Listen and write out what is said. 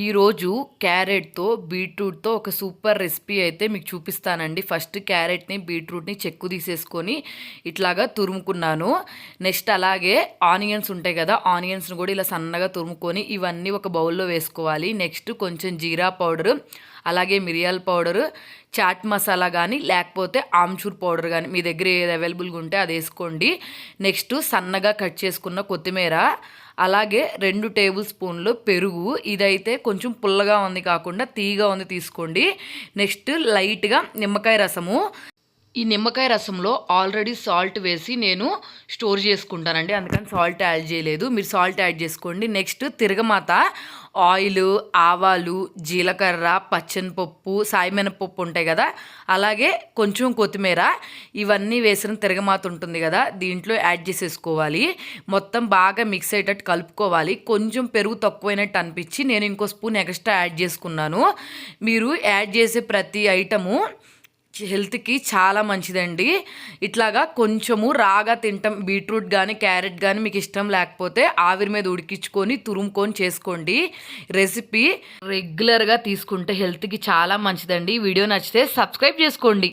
ఈరోజు క్యారెట్తో బీట్రూట్తో ఒక super recipe అయితే మీకు చూపిస్తానండి. ఫస్ట్ క్యారెట్ని బీట్రూట్ని చెక్కు తీసేసుకొని ఇట్లాగా తురుముకున్నాను. నెక్స్ట్ అలాగే ఆనియన్స్ ఉంటాయి కదా ఆనియన్స్ని కూడా ఇలా సన్నగా తురుముకొని ఇవన్నీ ఒక బౌల్లో వేసుకోవాలి. నెక్స్ట్ కొంచెం జీరా పౌడర్ అలాగే మిరియాల పౌడర్ చాట్ మసాలా కానీ లేకపోతే ఆమ్చూర్ పౌడర్ కానీ మీ దగ్గర ఏది అవైలబుల్గా ఉంటే అది వేసుకోండి. నెక్స్ట్ సన్నగా కట్ చేసుకున్న కొత్తిమీర అలాగే రెండు టేబుల్ స్పూన్లు పెరుగు. ఇదైతే కొంచెం పుల్లగా ఉంది కాకుండా తీగా ఉంది తీసుకోండి. నెక్స్ట్ లైట్గా నిమ్మకాయ రసము. ఈ నిమ్మకాయ రసంలో ఆల్రెడీ సాల్ట్ వేసి నేను స్టోర్ చేసుకుంటానండి. అందుకని సాల్ట్ యాడ్ చేయలేదు. మీరు సాల్ట్ యాడ్ చేసుకోండి. నెక్స్ట్ తిరగమాత ఆయిల్ ఆవాలు జీలకర్ర పచ్చనిపప్పు సాయిమినపప్పు ఉంటాయి కదా? అలాగే కొంచెం కొత్తిమీర ఇవన్నీ వేసిన తిరగమాత ఉంటుంది కదా? దీంట్లో యాడ్ చేసేసుకోవాలి. మొత్తం బాగా మిక్స్ అయ్యేటట్టు కలుపుకోవాలి. కొంచెం పెరుగు తక్కువైనట్టు అనిపించి నేను ఇంకో స్పూన్ ఎక్స్ట్రా యాడ్ చేసుకున్నాను. మీరు యాడ్ చేసే ప్రతి ఐటము హెల్త్కి చాలా మంచిదండి. ఇట్లాగా కొంచెము రాగా తింటాం బీట్రూట్ కానీ క్యారెట్ కానీ మీకు ఇష్టం లేకపోతే ఆవిరి మీద ఉడికించుకొని తురుముకొని చేసుకోండి. రెసిపీ రెగ్యులర్గా తీసుకుంటే హెల్త్కి చాలా మంచిదండి. వీడియో నచ్చితే సబ్స్క్రైబ్ చేసుకోండి.